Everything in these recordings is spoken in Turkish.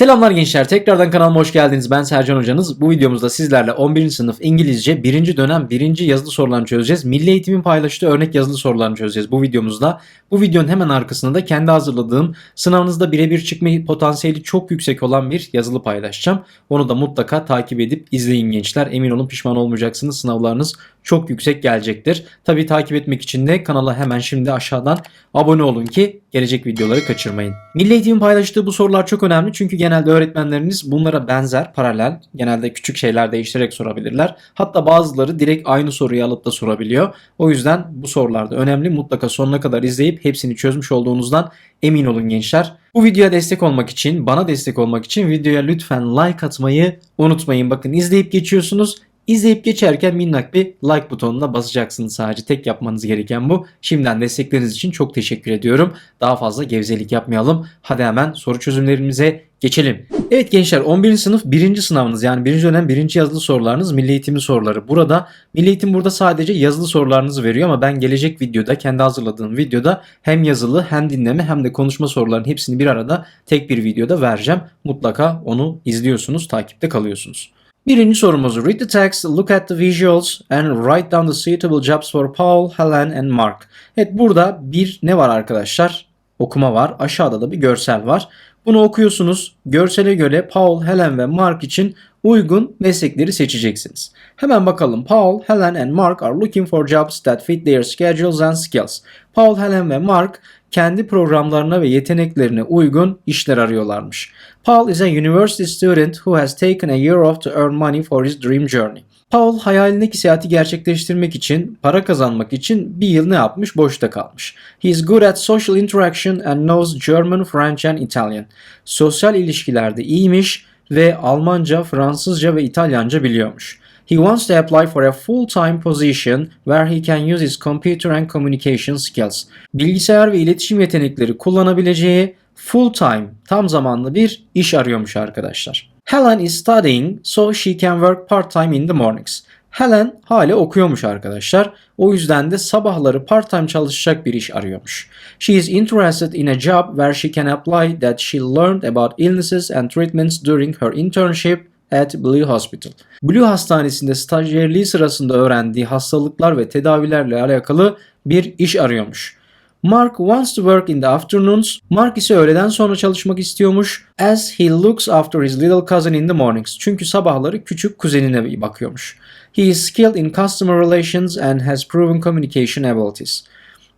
Selamlar gençler. Tekrardan kanalıma hoş geldiniz. Ben Sercan Hocanız. Bu videomuzda sizlerle 11. sınıf İngilizce 1. dönem 1. yazılı sorularını çözeceğiz. Milli Eğitim'in paylaştığı örnek yazılı sorularını çözeceğiz bu videomuzda. Bu videonun hemen arkasında da kendi hazırladığım sınavınızda birebir çıkma potansiyeli çok yüksek olan bir yazılı paylaşacağım. Onu da mutlaka takip edip izleyin gençler. Emin olun pişman olmayacaksınız. Sınavlarınız çok yüksek gelecektir. Tabii takip etmek için de kanala hemen şimdi aşağıdan abone olun ki gelecek videoları kaçırmayın. Milli Eğitim'in paylaştığı bu sorular çok önemli çünkü genelde öğretmenleriniz bunlara benzer, paralel, genelde küçük şeyler değiştirerek sorabilirler. Hatta bazıları direkt aynı soruyu alıp da sorabiliyor. O yüzden bu sorular da önemli. Mutlaka sonuna kadar izleyip hepsini çözmüş olduğunuzdan emin olun gençler. Bu videoya destek olmak için, bana destek olmak için videoya lütfen like atmayı unutmayın. Bakın izleyip geçiyorsunuz. İzleyip geçerken minnak bir like butonuna basacaksınız sadece. Tek yapmanız gereken bu. Şimdiden destekleriniz için çok teşekkür ediyorum. Daha fazla gevezelik yapmayalım. Hadi hemen soru çözümlerimize geçelim. Evet gençler 11. sınıf 1. sınavınız yani 1. dönem 1. yazılı sorularınız Milli Eğitimin soruları. Burada Milli Eğitim burada sadece yazılı sorularınızı veriyor ama ben gelecek videoda kendi hazırladığım videoda hem yazılı hem dinleme hem de konuşma sorularının hepsini bir arada tek bir videoda vereceğim. Mutlaka onu izliyorsunuz, takipte kalıyorsunuz. Birinci sorumuz read the text, look at the visuals and write down the suitable jobs for Paul, Helen and Mark. Evet burada bir ne var arkadaşlar? Okuma var. Aşağıda da bir görsel var. Bunu okuyorsunuz. Görsele göre Paul, Helen ve Mark için uygun meslekleri seçeceksiniz. Hemen bakalım. Paul, Helen and Mark are looking for jobs that fit their schedules and skills. Paul, Helen ve Mark kendi programlarına ve yeteneklerine uygun işler arıyorlarmış. Paul is a university student who has taken a year off to earn money for his dream journey. Paul hayalindeki seyahati gerçekleştirmek için, para kazanmak için bir yıl ne yapmış? Boşta kalmış. He is good at social interaction and knows German, French and Italian. Sosyal ilişkilerde iyiymiş ve Almanca, Fransızca ve İtalyanca biliyormuş. He wants to apply for a full-time position where he can use his computer and communication skills. Bilgisayar ve iletişim yetenekleri kullanabileceği full-time, tam zamanlı bir iş arıyormuş arkadaşlar. Helen is studying so she can work part-time in the mornings. Helen hala okuyormuş arkadaşlar. O yüzden de sabahları part-time çalışacak bir iş arıyormuş. She is interested in a job where she can apply that she learned about illnesses and treatments during her internship at Blue Hospital. Blue Hastanesi'nde stajyerliği sırasında öğrendiği hastalıklar ve tedavilerle alakalı bir iş arıyormuş. Mark wants to work in the afternoons. Mark ise öğleden sonra çalışmak istiyormuş. As he looks after his little cousin in the mornings. Çünkü sabahları küçük kuzenine bakıyormuş. He is skilled in customer relations and has proven communication abilities.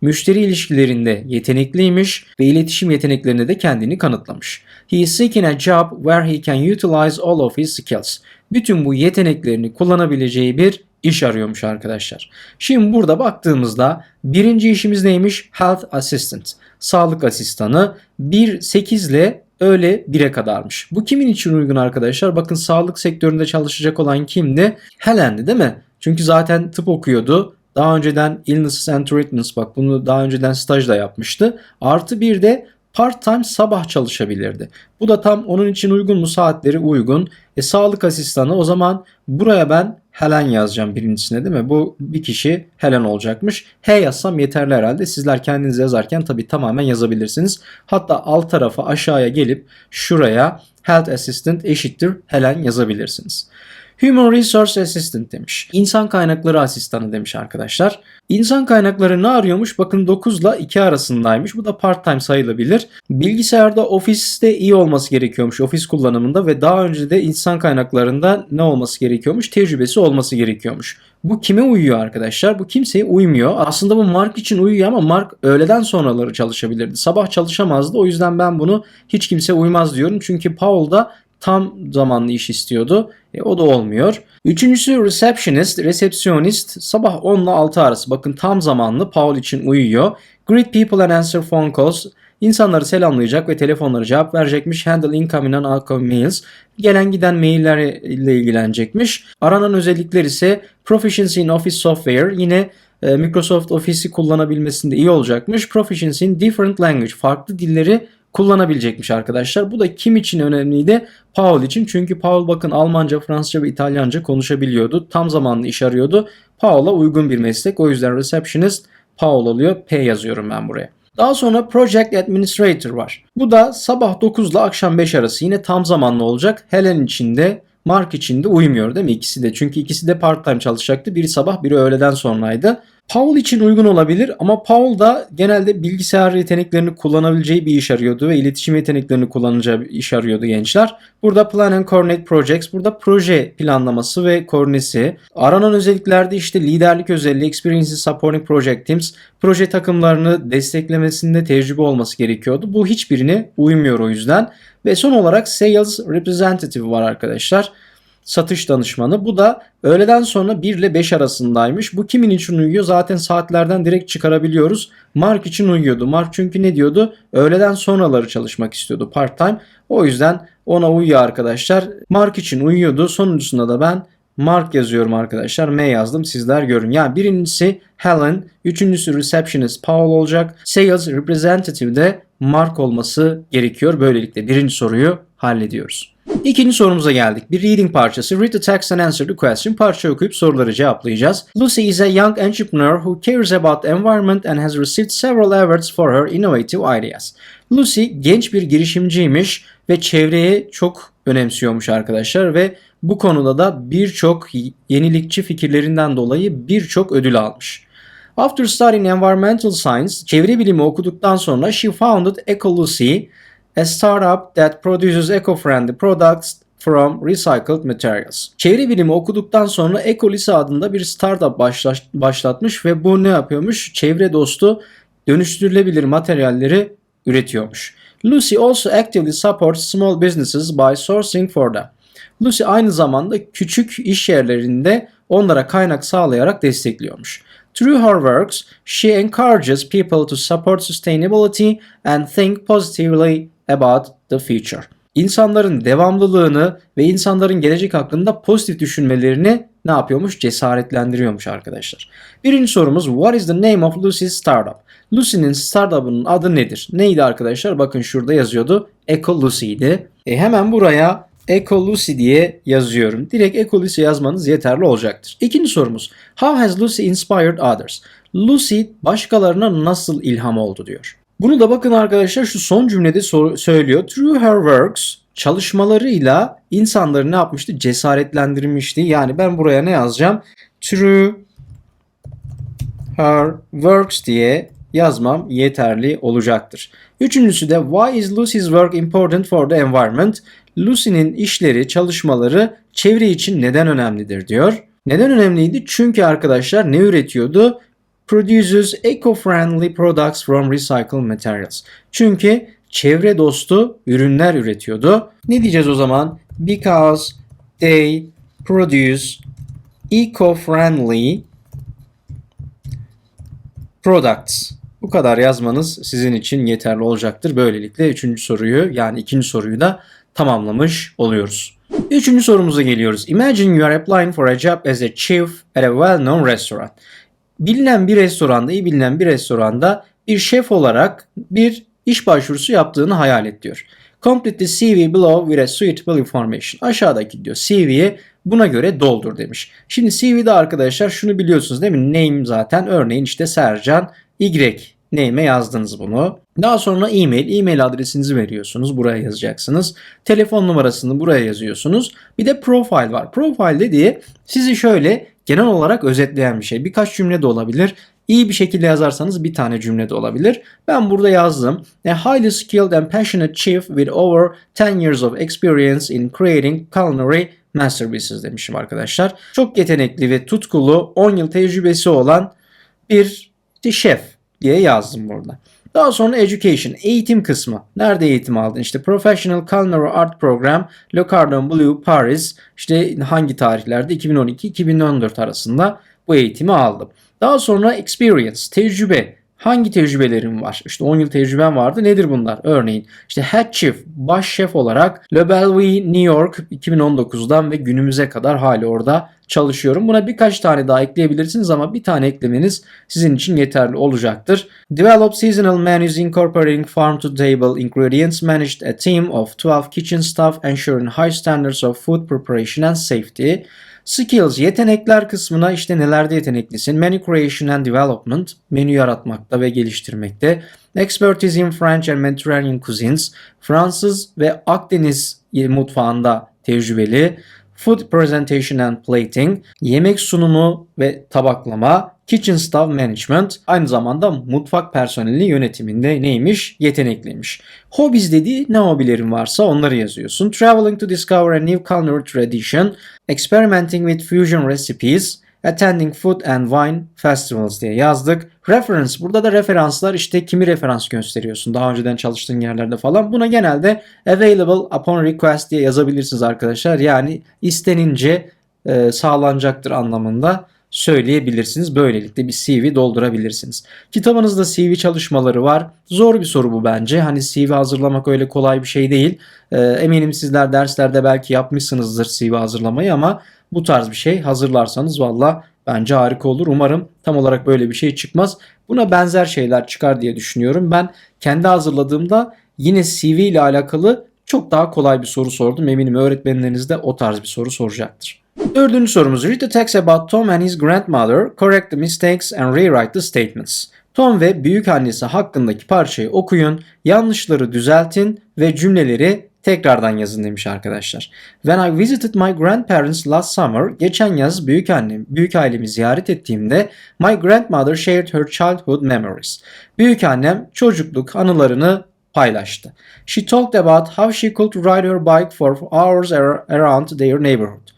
Müşteri ilişkilerinde yetenekliymiş ve iletişim yeteneklerinde de kendini kanıtlamış. He is seeking a job where he can utilize all of his skills. Bütün bu yeteneklerini kullanabileceği bir iş arıyormuş arkadaşlar. Şimdi burada baktığımızda birinci işimiz neymiş? Health Assistant. Sağlık asistanı 1-8 ile öğle 1'e kadarmış. Bu kimin için uygun arkadaşlar? Bakın sağlık sektöründe çalışacak olan kimdi? Helen'di değil mi? Çünkü zaten tıp okuyordu. Daha önceden illnesses and treatments bak bunu daha önceden stajda yapmıştı. Artı bir de part-time sabah çalışabilirdi. Bu da tam onun için uygun mu? Saatleri uygun. E sağlık asistanı o zaman buraya ben Helen yazacağım birincisine değil mi? Bu bir kişi Helen olacakmış. H yazsam yeterli herhalde. Sizler kendiniz yazarken tabii tamamen yazabilirsiniz. Hatta alt tarafa aşağıya gelip şuraya Health Assistant eşittir Helen yazabilirsiniz. Human Resource Assistant demiş. İnsan kaynakları asistanı demiş arkadaşlar. İnsan kaynakları ne arıyormuş? Bakın 9 ile 2 arasındaymış. Bu da part-time sayılabilir. Bilgisayarda ofiste iyi olması gerekiyormuş ofis kullanımında ve daha önce de insan kaynaklarında ne olması gerekiyormuş? Tecrübesi olması gerekiyormuş. Bu kime uyuyor arkadaşlar? Bu kimseye uymuyor. Aslında bu Mark için uyuyor ama Mark öğleden sonraları çalışabilirdi. Sabah çalışamazdı. O yüzden ben bunu hiç kimse uymaz diyorum. Çünkü Paul da tam zamanlı iş istiyordu. E, o da olmuyor. Üçüncüsü receptionist, resepsiyonist sabah 10 ile 6 arası. Bakın tam zamanlı Paul için uyuyor. Greet people and answer phone calls. İnsanları selamlayacak ve telefonlara cevap verecekmiş. Handle incoming and outgoing mails. Gelen giden maillerle ilgilenecekmiş. Aranan özellikler ise proficiency in office software. Yine e, Microsoft Office'i kullanabilmesinde iyi olacakmış. Proficiency in different language. Farklı dilleri kullanabilecekmiş arkadaşlar. Bu da kim için önemliydi? Paul için. Çünkü Paul bakın Almanca, Fransızca ve İtalyanca konuşabiliyordu. Tam zamanlı iş arıyordu. Paul'a uygun bir meslek. O yüzden receptionist Paul oluyor. P yazıyorum ben buraya. Daha sonra Project Administrator var. Bu da sabah 9 ile akşam 5 arası yine tam zamanlı olacak. Helen için de Mark için de uymuyor değil mi ikisi de? Çünkü ikisi de part time çalışacaktı. Biri sabah biri öğleden sonraydı. Paul için uygun olabilir ama Paul da genelde bilgisayar yeteneklerini kullanabileceği bir iş arıyordu ve iletişim yeteneklerini kullanacağı bir iş arıyordu gençler. Burada Plan and Coordinate Projects, burada proje planlaması ve koordinesi. Aranan özelliklerde işte liderlik özelliği, Experience in Supporting Project Teams, proje takımlarını desteklemesinde tecrübe olması gerekiyordu. Bu hiçbirine uymuyor o yüzden. Ve son olarak Sales Representative var arkadaşlar satış danışmanı. Bu da öğleden sonra 1 ile 5 arasındaymış. Bu kimin için uyuyor? Zaten saatlerden direkt çıkarabiliyoruz. Mark için uyuyordu. Mark çünkü ne diyordu? Öğleden sonraları çalışmak istiyordu part time. O yüzden ona uyuyor arkadaşlar. Mark için uyuyordu. Sonuncusunda da ben Mark yazıyorum arkadaşlar. M yazdım sizler görün. Yani birincisi Helen, üçüncüsü Receptionist Paul olacak. Sales Representative de Mark olması gerekiyor. Böylelikle birinci soruyu hallediyoruz. İkinci sorumuza geldik. Bir reading parçası. Read the text and answer the question. Parça okuyup soruları cevaplayacağız. Lucy is a young entrepreneur who cares about the environment and has received several awards for her innovative ideas. Lucy genç bir girişimciymiş ve çevreye çok önemsiyormuş arkadaşlar ve bu konuda da birçok yenilikçi fikirlerinden dolayı birçok ödül almış. After studying environmental science, çevre bilimi okuduktan sonra she founded EcoLucy, a startup that produces eco-friendly products from recycled materials. Çevre bilimi okuduktan sonra EcoLise adında bir startup başlatmış ve bu ne yapıyormuş? Çevre dostu dönüştürülebilir materyalleri üretiyormuş. Lucy also actively supports small businesses by sourcing for them. Lucy aynı zamanda küçük iş yerlerinde onlara kaynak sağlayarak destekliyormuş. Through her works, she encourages people to support sustainability and think positively about the future. İnsanların devamlılığını ve insanların gelecek hakkında pozitif düşünmelerini ne yapıyormuş? Cesaretlendiriyormuş arkadaşlar. Birinci sorumuz What is the name of Lucy's startup? Lucy'nin startup'ının adı nedir? Neydi arkadaşlar? Bakın şurada yazıyordu. Eco Lucy'ydi. E hemen buraya Eco Lucy diye yazıyorum. Direkt Eco Lucy yazmanız yeterli olacaktır. İkinci sorumuz. How has Lucy inspired others? Lucy başkalarına nasıl ilham oldu diyor. Bunu da bakın arkadaşlar şu son cümlede söylüyor. Through her works çalışmalarıyla insanları ne yapmıştı? Cesaretlendirmişti. Yani ben buraya ne yazacağım? Through her works diye yazmam yeterli olacaktır. Üçüncüsü de Why is Lucy's work important for the environment? Lucy'nin işleri, çalışmaları çevre için neden önemlidir diyor. Neden önemliydi? Çünkü arkadaşlar ne üretiyordu? Produces eco-friendly products from recycled materials. Çünkü çevre dostu ürünler üretiyordu. Ne diyeceğiz o zaman? Because they produce eco-friendly products. Bu kadar yazmanız sizin için yeterli olacaktır. Böylelikle üçüncü soruyu yani ikinci soruyu da tamamlamış oluyoruz. Üçüncü sorumuza geliyoruz. Imagine you are applying for a job as a chef at a well-known restaurant. Bilinen bir restoranda, iyi bilinen bir restoranda bir şef olarak bir iş başvurusu yaptığını hayal et diyor. Complete the CV below with a suitable information. Aşağıdaki diyor CV'ye buna göre doldur demiş. Şimdi CV'de arkadaşlar şunu biliyorsunuz değil mi? Name zaten örneğin işte Sercan Y name'e yazdınız bunu. Daha sonra e-mail, e-mail adresinizi veriyorsunuz. Buraya yazacaksınız. Telefon numarasını buraya yazıyorsunuz. Bir de profile var. Profile dediği sizi şöyle genel olarak özetleyen bir şey. Birkaç cümle de olabilir. İyi bir şekilde yazarsanız bir tane cümle de olabilir. Ben burada yazdım. A highly skilled and passionate chef with over 10 years of experience in creating culinary masterpieces demişim arkadaşlar. Çok yetenekli ve tutkulu 10 yıl tecrübesi olan bir şef diye yazdım burada. Daha sonra education, eğitim kısmı. Nerede eğitim aldın? İşte Professional Culinary Art Program, Le Cordon Bleu, Paris. İşte hangi tarihlerde? 2012-2014 arasında bu eğitimi aldım. Daha sonra experience, tecrübe. Hangi tecrübelerim var? İşte 10 yıl tecrübem vardı. Nedir bunlar? Örneğin işte head chef, baş şef olarak Le Bellevue New York 2019'dan ve günümüze kadar hali orada çalışıyorum. Buna birkaç tane daha ekleyebilirsiniz ama bir tane eklemeniz sizin için yeterli olacaktır. Develop seasonal menus incorporating farm to table ingredients managed a team of 12 kitchen staff ensuring high standards of food preparation and safety. Skills, yetenekler kısmına işte nelerde yeteneklisin? Menu creation and development, menü yaratmakta ve geliştirmekte. Expertise in French and Mediterranean cuisines, Fransız ve Akdeniz mutfağında tecrübeli. Food presentation and plating, yemek sunumu ve tabaklama, kitchen staff management, aynı zamanda mutfak personeli yönetiminde neymiş? Yetenekliymiş. Hobbies dediği ne hobilerin varsa onları yazıyorsun. Traveling to discover a new culinary tradition, experimenting with fusion recipes, Attending Food and Wine Festivals diye yazdık. Reference burada da referanslar işte kimi referans gösteriyorsun daha önceden çalıştığın yerlerde falan. Buna genelde available upon request diye yazabilirsiniz arkadaşlar. Yani istenince e, sağlanacaktır anlamında söyleyebilirsiniz. Böylelikle bir CV doldurabilirsiniz. Kitabınızda CV çalışmaları var. Zor bir soru bu bence. Hani CV hazırlamak öyle kolay bir şey değil. E, eminim sizler derslerde belki yapmışsınızdır CV hazırlamayı ama bu tarz bir şey hazırlarsanız valla bence harika olur. Umarım tam olarak böyle bir şey çıkmaz. Buna benzer şeyler çıkar diye düşünüyorum. Ben kendi hazırladığımda yine CV ile alakalı çok daha kolay bir soru sordum. Eminim öğretmenleriniz de o tarz bir soru soracaktır. Dördüncü sorumuz. Read the text about Tom and his grandmother. Correct the mistakes and rewrite the statements. Tom ve büyük annesi hakkındaki parçayı okuyun, yanlışları düzeltin ve cümleleri tekrardan yazın demiş arkadaşlar. When I visited my grandparents last summer, geçen yaz büyük annem, büyük ailemi ziyaret ettiğimde my grandmother shared her childhood memories. Büyük annem çocukluk anılarını paylaştı. She talked about how she could ride her bike for hours around their neighborhood.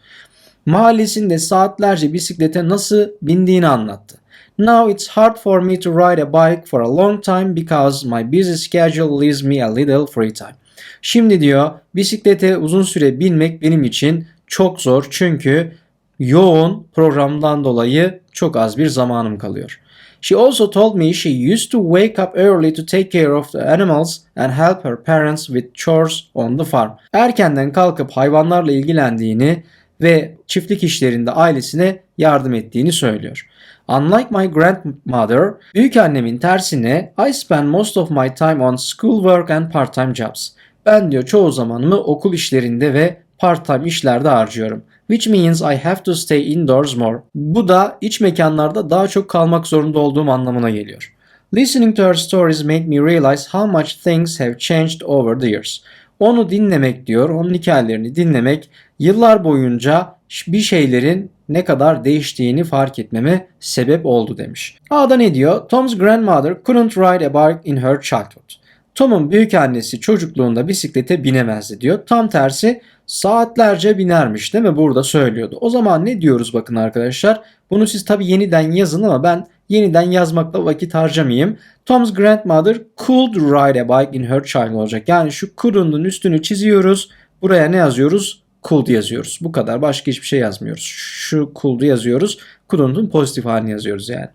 Mahallesinde saatlerce bisiklete nasıl bindiğini anlattı. Now it's hard for me to ride a bike for a long time because my busy schedule leaves me a little free time. Şimdi diyor bisiklete uzun süre binmek benim için çok zor çünkü yoğun programdan dolayı çok az bir zamanım kalıyor. She also told me she used to wake up early to take care of the animals and help her parents with chores on the farm. Erkenden kalkıp hayvanlarla ilgilendiğini ve çiftlik işlerinde ailesine yardım ettiğini söylüyor. Unlike my grandmother, büyük annemin tersine I spend most of my time on schoolwork and part-time jobs. Ben diyor çoğu zamanımı okul işlerinde ve part-time işlerde harcıyorum. Which means I have to stay indoors more. Bu da iç mekanlarda daha çok kalmak zorunda olduğum anlamına geliyor. Listening to her stories made me realize how much things have changed over the years. Onu dinlemek diyor, onun hikayelerini dinlemek yıllar boyunca bir şeylerin ne kadar değiştiğini fark etmeme sebep oldu demiş. A'da ne diyor? Tom's grandmother couldn't ride a bike in her childhood. Tom'un büyük annesi çocukluğunda bisiklete binemezdi diyor. Tam tersi saatlerce binermiş değil mi? Burada söylüyordu. O zaman ne diyoruz bakın arkadaşlar. Bunu siz tabi yeniden yazın ama ben yeniden yazmakla vakit harcamayayım. Tom's grandmother could ride a bike in her child olacak. Yani şu could'un üstünü çiziyoruz. Buraya ne yazıyoruz? Could yazıyoruz. Bu kadar. Başka hiçbir şey yazmıyoruz. Şu could'u yazıyoruz. Couldn'un pozitif halini yazıyoruz yani.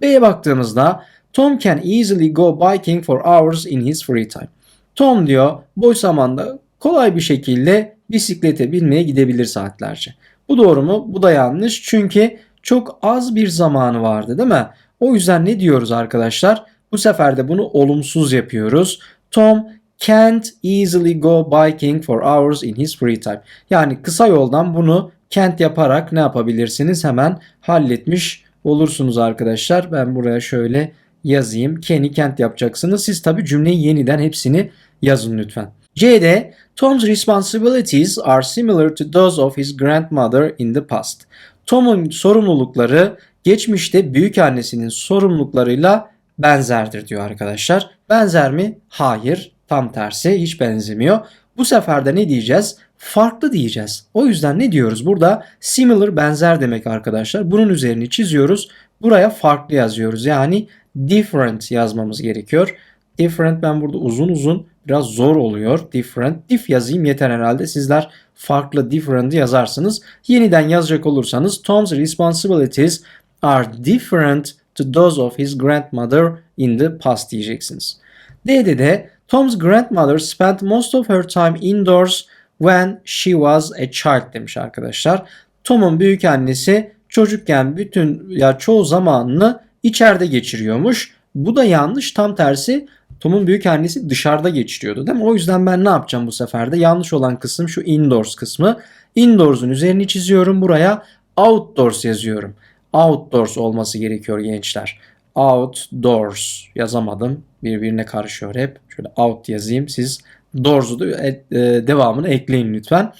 B'ye baktığımızda Tom can easily go biking for hours in his free time. Tom diyor boş zamanda kolay bir şekilde bisiklete binmeye gidebilir saatlerce. Bu doğru mu? Bu da yanlış. Çünkü çok az bir zamanı vardı değil mi? O yüzden ne diyoruz arkadaşlar? Bu sefer de bunu olumsuz yapıyoruz. Tom can't easily go biking for hours in his free time. Yani kısa yoldan bunu can't yaparak ne yapabilirsiniz? Hemen halletmiş olursunuz arkadaşlar. Ben buraya şöyle yazayım. Ken'i kent yapacaksınız. Siz tabi cümleyi yeniden hepsini yazın lütfen. C'de Tom's responsibilities are similar to those of his grandmother in the past. Tom'un sorumlulukları geçmişte büyük annesinin sorumluluklarıyla benzerdir diyor arkadaşlar. Benzer mi? Hayır. Tam tersi hiç benzemiyor. Bu sefer de ne diyeceğiz? Farklı diyeceğiz. O yüzden ne diyoruz? Burada similar benzer demek arkadaşlar. Bunun üzerini çiziyoruz. Buraya farklı yazıyoruz. Yani different yazmamız gerekiyor. Different ben burada uzun uzun biraz zor oluyor. Different. Diff yazayım yeter herhalde. Sizler farklı different yazarsınız. Yeniden yazacak olursanız Tom's responsibilities are different to those of his grandmother in the past diyeceksiniz. D'de de Tom's grandmother spent most of her time indoors when she was a child demiş arkadaşlar. Tom'un büyük annesi çocukken bütün ya çoğu zamanını içeride geçiriyormuş. Bu da yanlış. Tam tersi Tom'un büyük annesi dışarıda geçiriyordu değil mi? O yüzden ben ne yapacağım bu sefer de? Yanlış olan kısım şu indoors kısmı. Indoors'un üzerini çiziyorum. Buraya outdoors yazıyorum. Outdoors olması gerekiyor gençler. Outdoors yazamadım. Birbirine karışıyor hep. Şöyle out yazayım. Siz doors'u da e, e, devamını ekleyin lütfen.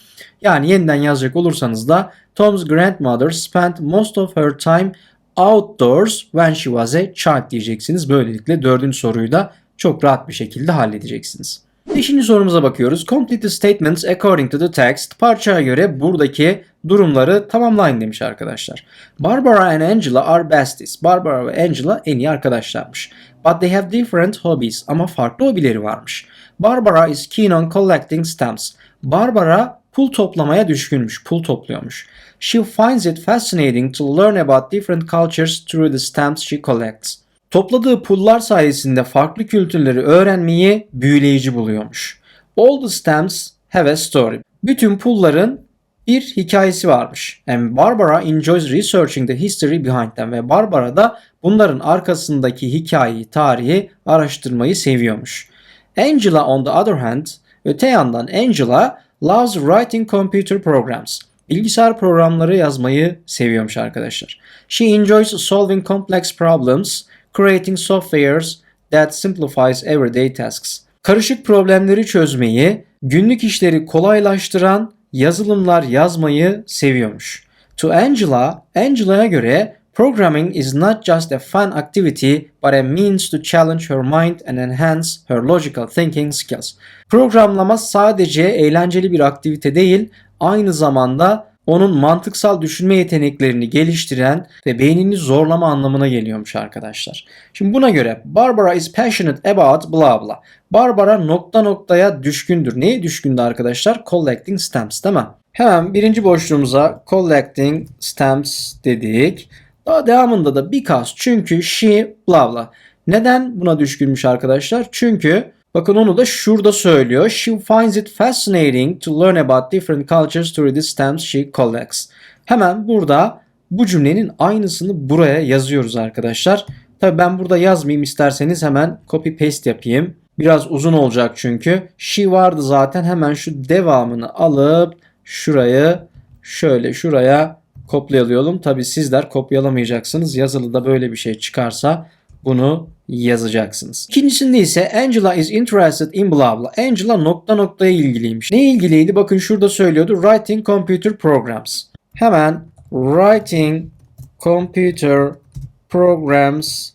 Yani yeniden yazacak olursanız da Tom's grandmother spent most of her time outdoors when she was a child diyeceksiniz. Böylelikle dördüncü soruyu da çok rahat bir şekilde halledeceksiniz. Beşinci sorumuza bakıyoruz. Complete the statements according to the text. Parçaya göre buradaki durumları tamamlayın demiş arkadaşlar. Barbara and Angela are besties. Barbara ve Angela en iyi arkadaşlarmış. But they have different hobbies. Ama farklı hobileri varmış. Barbara is keen on collecting stamps. Barbara pul toplamaya düşkünmüş. Pul topluyormuş. She finds it fascinating to learn about different cultures through the stamps she collects. Topladığı pullar sayesinde farklı kültürleri öğrenmeyi büyüleyici buluyormuş. All the stamps have a story. Bütün pulların bir hikayesi varmış. And Barbara enjoys researching the history behind them. Ve Barbara da bunların arkasındaki hikayeyi, tarihi araştırmayı seviyormuş. Angela on the other hand, öte yandan Angela loves writing computer programs. Bilgisayar programları yazmayı seviyormuş arkadaşlar. She enjoys solving complex problems, creating softwares that simplifies everyday tasks. Karışık problemleri çözmeyi, günlük işleri kolaylaştıran yazılımlar yazmayı seviyormuş. To Angela, Angela'ya göre programming is not just a fun activity but a means to challenge her mind and enhance her logical thinking skills. Programlama sadece eğlenceli bir aktivite değil, aynı zamanda onun mantıksal düşünme yeteneklerini geliştiren ve beynini zorlama anlamına geliyormuş arkadaşlar. Şimdi buna göre Barbara is passionate about blah blah. Barbara nokta noktaya düşkündür. Neye düşkündü arkadaşlar? Collecting stamps değil mi? Hemen birinci boşluğumuza collecting stamps dedik. Daha devamında da because çünkü she blah blah. Neden buna düşkünmüş arkadaşlar? Çünkü Bakın onu da şurada söylüyor. She finds it fascinating to learn about different cultures through the stamps she collects. Hemen burada bu cümlenin aynısını buraya yazıyoruz arkadaşlar. Tabi ben burada yazmayayım isterseniz hemen copy paste yapayım. Biraz uzun olacak çünkü. She vardı zaten hemen şu devamını alıp şurayı şöyle şuraya kopyalayalım. Tabi sizler kopyalamayacaksınız. Yazılıda böyle bir şey çıkarsa bunu yazacaksınız. İkincisinde ise Angela is interested in blah blah. Angela nokta noktaya ilgiliymiş. Ne ilgiliydi? Bakın şurada söylüyordu. Writing computer programs. Hemen writing computer programs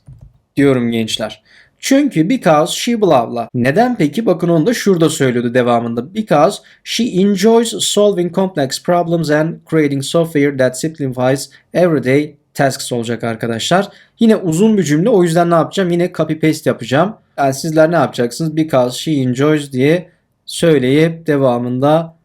diyorum gençler. Çünkü because she blah blah. Neden peki? Bakın onu da şurada söylüyordu devamında. Because she enjoys solving complex problems and creating software that simplifies everyday tasks olacak arkadaşlar. Yine uzun bir cümle o yüzden ne yapacağım? Yine copy paste yapacağım. Yani sizler ne yapacaksınız? Because she enjoys diye söyleyip devamında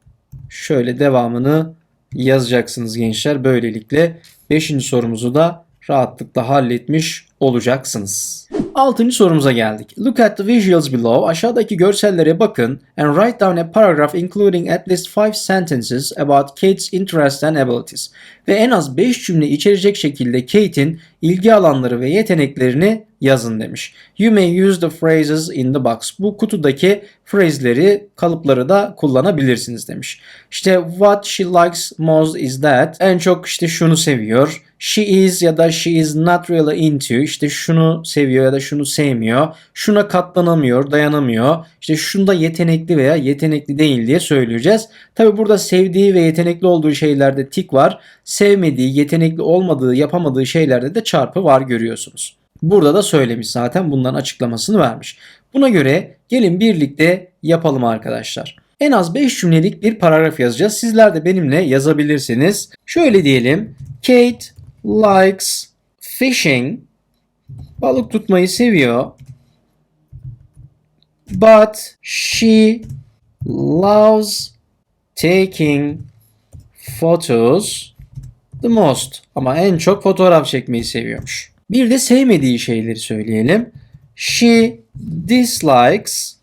şöyle devamını yazacaksınız gençler. Böylelikle 5. sorumuzu da rahatlıkla halletmiş olacaksınız. Altıncı sorumuza geldik. Look at the visuals below. Aşağıdaki görsellere bakın and write down a paragraph including at least 5 sentences about Kate's interests and abilities. Ve en az 5 cümle içerecek şekilde Kate'in ilgi alanları ve yeteneklerini yazın demiş. You may use the phrases in the box. Bu kutudaki phrase'leri, kalıpları da kullanabilirsiniz demiş. İşte what she likes most is that. En çok işte şunu seviyor. She is ya da she is not really into. İşte şunu seviyor ya da şunu sevmiyor. Şuna katlanamıyor, dayanamıyor. İşte şunda yetenekli veya yetenekli değil diye söyleyeceğiz. Tabi burada sevdiği ve yetenekli olduğu şeylerde tik var. Sevmediği, yetenekli olmadığı, yapamadığı şeylerde de çarpı var görüyorsunuz. Burada da söylemiş zaten bunların açıklamasını vermiş. Buna göre gelin birlikte yapalım arkadaşlar. En az 5 cümlelik bir paragraf yazacağız. Sizler de benimle yazabilirsiniz. Şöyle diyelim. Kate likes fishing. Balık tutmayı seviyor. But she loves taking photos the most. Ama en çok fotoğraf çekmeyi seviyormuş. Bir de sevmediği şeyleri söyleyelim. She dislikes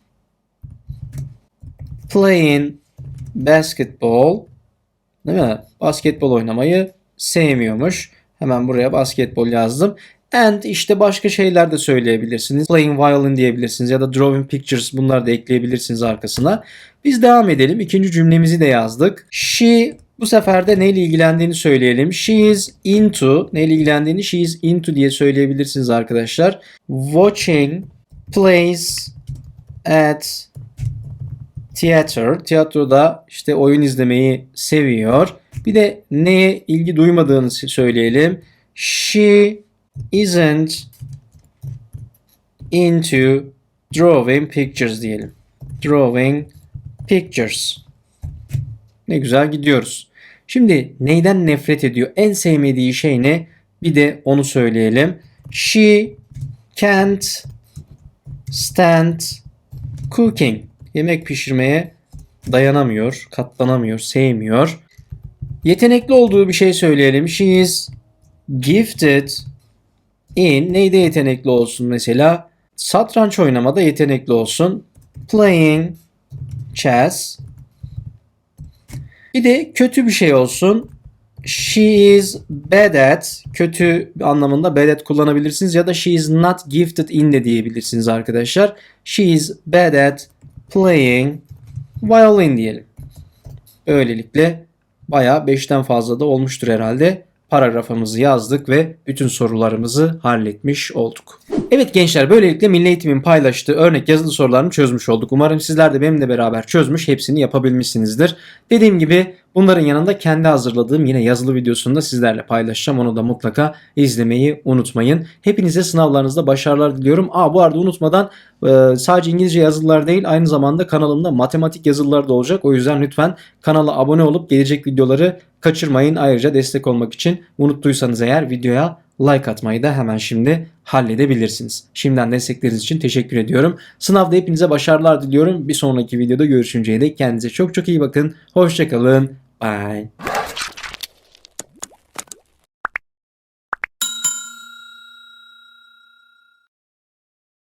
playing basketball Değil mi? Basketbol oynamayı sevmiyormuş. Hemen buraya basketbol yazdım. And işte başka şeyler de söyleyebilirsiniz. Playing violin diyebilirsiniz ya da drawing pictures bunlar da ekleyebilirsiniz arkasına. Biz devam edelim. İkinci cümlemizi de yazdık. She bu sefer de neyle ilgilendiğini söyleyelim. She is into neyle ilgilendiğini she is into diye söyleyebilirsiniz arkadaşlar. Watching plays at theater. Tiyatroda işte oyun izlemeyi seviyor. Bir de neye ilgi duymadığını söyleyelim. She isn't into drawing pictures diyelim. Drawing pictures. Ne güzel gidiyoruz. Şimdi neyden nefret ediyor? En sevmediği şey ne? Bir de onu söyleyelim. She can't stand cooking. Yemek pişirmeye dayanamıyor, katlanamıyor, sevmiyor. Yetenekli olduğu bir şey söyleyelim. She is gifted in neyde yetenekli olsun mesela? Satranç oynamada yetenekli olsun. Playing chess. Bir de kötü bir şey olsun. She is bad at kötü anlamında bad at kullanabilirsiniz ya da she is not gifted in de diyebilirsiniz arkadaşlar. She is bad at playing violin diyelim. Böylelikle bayağı 5'ten fazla da olmuştur herhalde. Paragrafımızı yazdık ve bütün sorularımızı halletmiş olduk. Evet gençler böylelikle Milli Eğitim'in paylaştığı örnek yazılı sorularını çözmüş olduk. Umarım sizler de benimle beraber çözmüş hepsini yapabilmişsinizdir. Dediğim gibi bunların yanında kendi hazırladığım yine yazılı videosunu da sizlerle paylaşacağım. Onu da mutlaka izlemeyi unutmayın. Hepinize sınavlarınızda başarılar diliyorum. Aa bu arada unutmadan e, sadece İngilizce yazılılar değil aynı zamanda kanalımda matematik yazılılar da olacak. O yüzden lütfen kanala abone olup gelecek videoları kaçırmayın. Ayrıca destek olmak için unuttuysanız eğer videoya like atmayı da hemen şimdi halledebilirsiniz. Şimdiden destekleriniz için teşekkür ediyorum. Sınavda hepinize başarılar diliyorum. Bir sonraki videoda görüşünceye dek kendinize çok çok iyi bakın. Hoşçakalın. Bye.